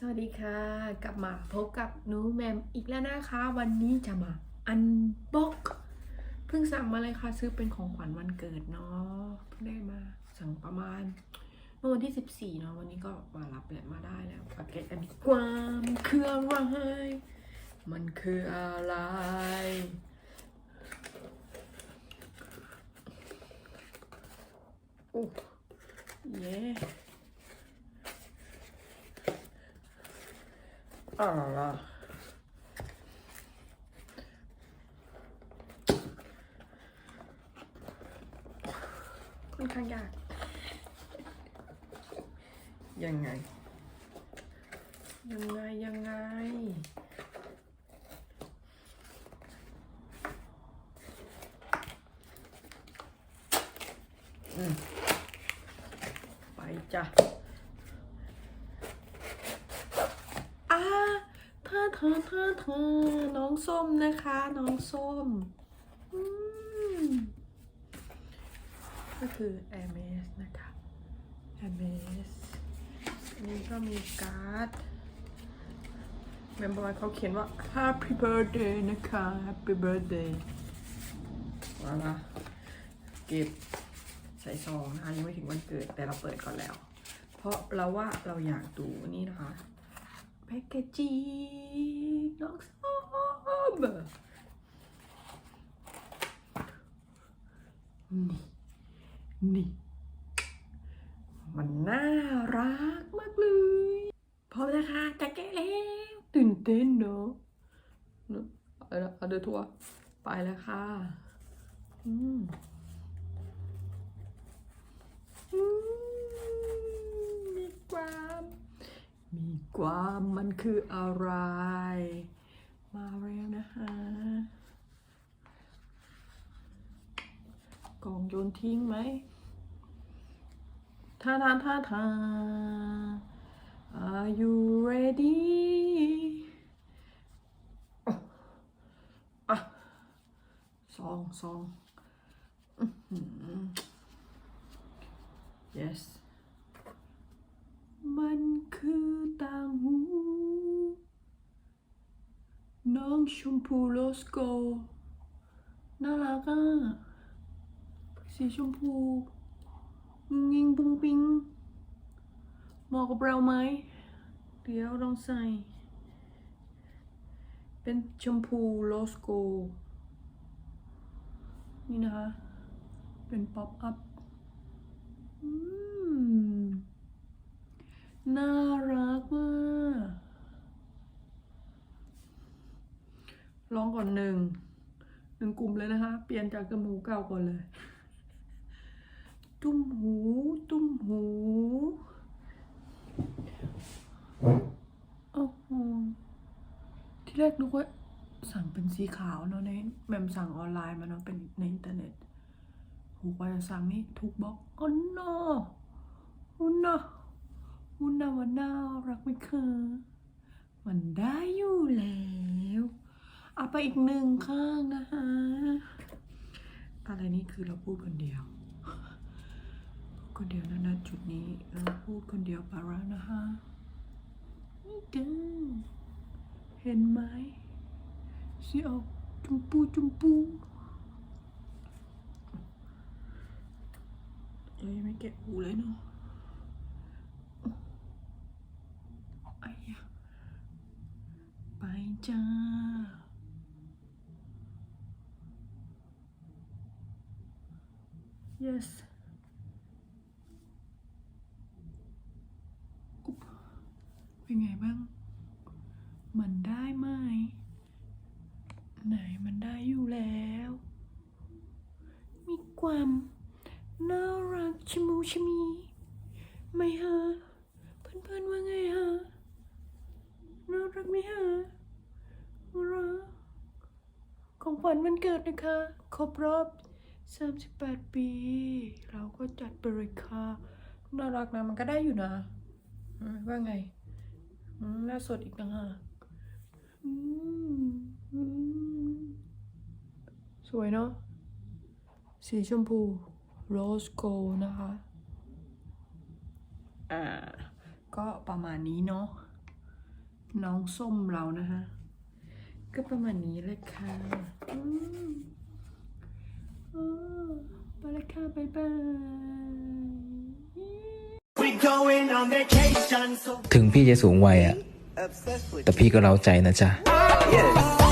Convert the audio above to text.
สวัสดีค่ะ กลับมาพบกับหนูแมมอีกแล้วนะคะ วันนี้จะมาอันบ็อกเพิ่งสั่งมาเลยค่ะ ซื้อเป็นของขวัญวันเกิดเนาะเพิ่งได้มาสั่งประมาณเมื่อวันที่ 14เนาะวันนี้ก็มารับแหละมาได้แล้วมาแกะกันดีกว่ามันคืออะไรมันคืออะไร โอ้เย้ อะไรล่ะค่อนข้างยากยังไงยังไงยังไงอืมไปจ้ะอ่า เธอเธอเธอน้องส้มนะคะ น้องส้มอืมก็คือ Hermes นะคะ Hermes อันนี้ก็มีการ์ดแมมบอยเขาเขียนว่า Happy Birthday นะคะ Happy Birthday ว่าละเก็บใส่ซองนะคะยังไม่ถึงวันเกิดแต่เราเปิดก่อนแล้ว เพราะเราว่าเราอยากดูนี่นะคะ แพ็คเกจจิ้ง น้องส้มนี่นี่ มันน่ารักมากเลยพร้อมนะคะจะแกะแล้ว ตื่นเต้นเนอะเอาะเอาเดินทัวร์ไปแล้วค่ะ อืมอืมมีความ มี ความมันคืออะไร มาแล้วนะคะกล่องโยนทิ้งไหมท่าทาท่าทา Are you ready อะสองสอง yes มันคือต่างหู น้องชมพูโรสโก น่ารักอะ สีชมพูงิงปุงปิงเหมาะกับเราไหม เดี๋ยวลองใส่ เป็นชมพูโรสโก นี่นะคะ เป็นป๊อปอัพ อืม น่ารักมากลองก่อนหนึ่งหนึ่งกลุ่มเลยนะคะ เปลี่ยนจากจมูกเก่าก่อนเลย ตุ้มหู ตุ้มหูโอ้โหที่แรกนึกว่าสั่งเป็นสีขาวเนาะในแมมสั่งออนไลน์มาเนาะเป็นในอินเทอร์เน็ตหูกว่าจะสั่งนี่ถูกบล็อกอ๋อโนอุน นะอุนนะวันน่ารักไหมคะมันได้อยู่แล้วเอาไปอีกหนึ่งข้างนะคะอะไรนี่คือเราพูดคนเดียว คนเดียวนะนะจุดนี้เราพูดคนเดียวไปแล้วนะคะนี่เด้อเห็นไหมสีออกจุมปูจุมปูเรายังไม่แกะหูเลยเนาะไอ้ยะไป จ้า yes อุ๊บเป็นไงบ้าง มันได้ไหม ไหนมันได้อยู่แล้ว มีความน่ารักชะมูชะมี ไหมฮะ เพื่อนๆว่าไงฮะ น่ารักไหมฮะรัก ขวัญวันเกิดนะคะ ครบรอบ 38 ปี เราก็จัดไปเลยค่ะน่ารักนะมันก็ได้อยู่นะว่าไงหน้าสดอีกต่างหากสวยเนาะสีชมพูโรสโกนะคะ อ่า ก็ประมาณนี้เนาะน้องส้มเรานะคะก็ประมาณนี้แหละค่ะอืมอ๋อไปแล้ว ค่ะ บ๊ายบาย We going on vacation, so ถึงพี่จะสูงวัยอะ obsessed with แต่พี่ก็เล้าใจนะจ๊ะ yeah.